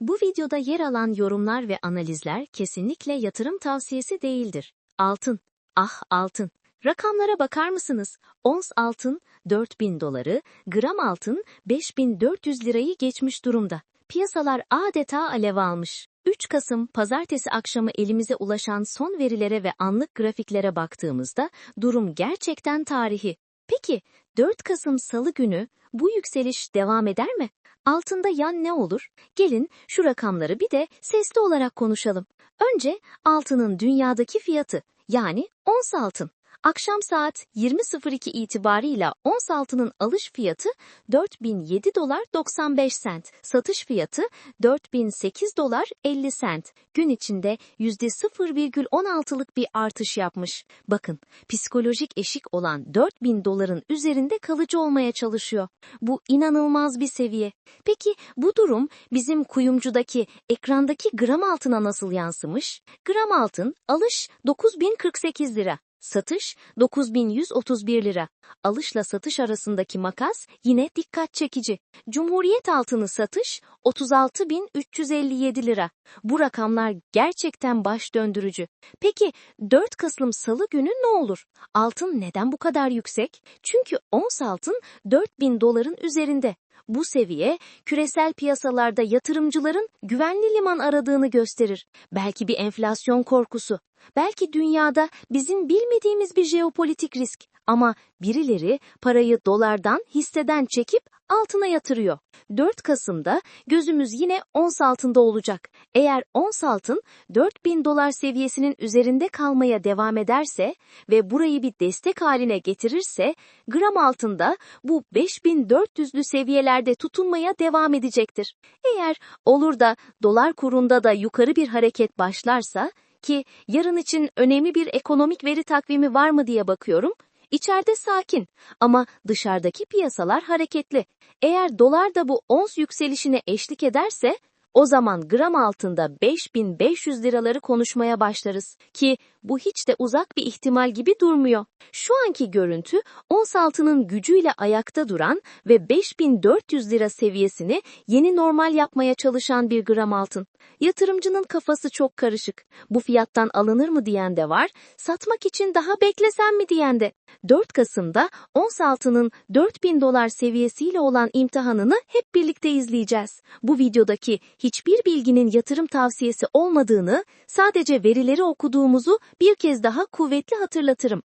Bu videoda yer alan yorumlar ve analizler kesinlikle yatırım tavsiyesi değildir. Altın. Ah altın. Rakamlara bakar mısınız? Ons altın 4000 doları, gram altın 5400 lirayı geçmiş durumda. Piyasalar adeta alev almış. 3 Kasım pazartesi akşamı elimize ulaşan son verilere ve anlık grafiklere baktığımızda durum gerçekten tarihi. Peki 4 Kasım Salı günü bu yükseliş devam eder mi? Altında yan ne olur? Gelin şu rakamları bir de sesli olarak konuşalım. Önce altının dünyadaki fiyatı yani ons altın. Akşam saat 20.02 itibarıyla ons altının alış fiyatı 4007 dolar 95 sent, satış fiyatı 4008 dolar 50 sent. Gün içinde %0,16'lık bir artış yapmış. Bakın, psikolojik eşik olan 4000 doların üzerinde kalıcı olmaya çalışıyor. Bu inanılmaz bir seviye. Peki bu durum bizim kuyumcudaki ekrandaki gram altına nasıl yansımış? Gram altın alış 9048 lira. Satış 9131 lira. Alışla satış arasındaki makas yine dikkat çekici. Cumhuriyet altını satış 36357 lira. Bu rakamlar gerçekten baş döndürücü. Peki 4 Kasım Salı günü ne olur? Altın neden bu kadar yüksek? Çünkü ons altın 4000 doların üzerinde. Bu seviye küresel piyasalarda yatırımcıların güvenli liman aradığını gösterir. Belki bir enflasyon korkusu, belki dünyada bizim bilmediğimiz bir jeopolitik risk ama birileri parayı dolardan hisseden çekip altına yatırıyor. 4 Kasım'da gözümüz yine ons altında olacak. Eğer ons altın 4000 dolar seviyesinin üzerinde kalmaya devam ederse ve burayı bir destek haline getirirse gram altında bu 5400'lü seviyelerde tutunmaya devam edecektir. Eğer olur da dolar kurunda da yukarı bir hareket başlarsa ki yarın için önemli bir ekonomik veri takvimi var mı diye bakıyorum. İçeride sakin ama dışarıdaki piyasalar hareketli. Eğer dolar da bu ons yükselişine eşlik ederse o zaman gram altında 5500 liraları konuşmaya başlarız ki bu hiç de uzak bir ihtimal gibi durmuyor. Şu anki görüntü ons altının gücüyle ayakta duran ve 5400 lira seviyesini yeni normal yapmaya çalışan bir gram altın. Yatırımcının kafası çok karışık. Bu fiyattan alınır mı diyen de var, satmak için daha beklesem mi diyen de. 4 Kasım'da ons altının 4000 dolar seviyesiyle olan imtihanını hep birlikte izleyeceğiz. Bu videodaki hiçbir bilginin yatırım tavsiyesi olmadığını, sadece verileri okuduğumuzu bir kez daha kuvvetli hatırlatırım.